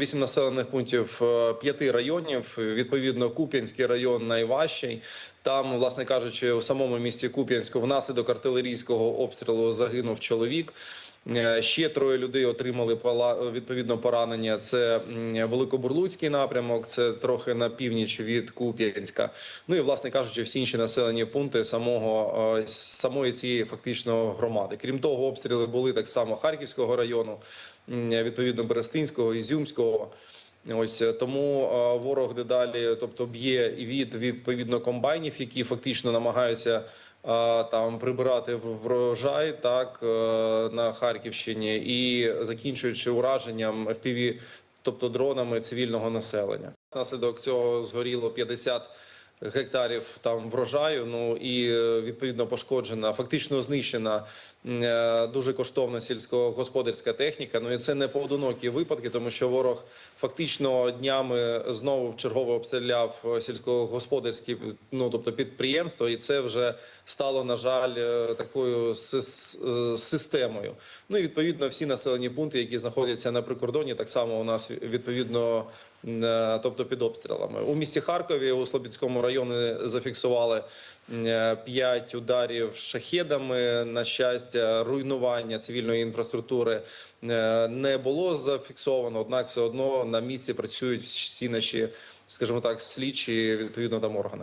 Вісім населених пунктів е, п'яти районів. Відповідно, Куп'янський район найважчий. Там, власне кажучи, у самому місті Куп'янську внаслідок артилерійського обстрілу загинув чоловік. Е, Ще троє людей отримали відповідно поранення. Це Великобурлуцький напрямок, це трохи на північ від Куп'янська. Ну і власне кажучи, всі інші населені пункти самого е, самої цієї фактично громади. Крім того, обстріли були так само Харківського району, відповідно Берестинського, Ізюмського. Ось е, тому е, ворог дедалі, тобто б'є і від відповідно комбайнів, які фактично намагаються е, там прибирати врожай, так на Харківщині, і закінчуючи ураженням FPV, тобто дронами цивільного населення. Наслідок цього згоріло 50 гектарів там врожаю. Ну і е, відповідно пошкоджена, фактично знищена е, дуже коштовна сільськогосподарська техніка. Ну і це не поодинокі випадки, тому що ворог фактично днями знову вчергово обстріляв е, сільськогосподарські ну тобто підприємства, і це вже стало на жаль такою системою. Ну і відповідно всі населені пункти, які знаходяться на прикордоні, так само у нас відповідно. Тобто під обстрілами у місті Харкові у Слобідському районі зафіксували 5 ударів шахедами. На щастя, руйнування цивільної інфраструктури е, не було зафіксовано однак, все одно на місці працюють всі наші, скажімо так, слідчі відповідно там органи.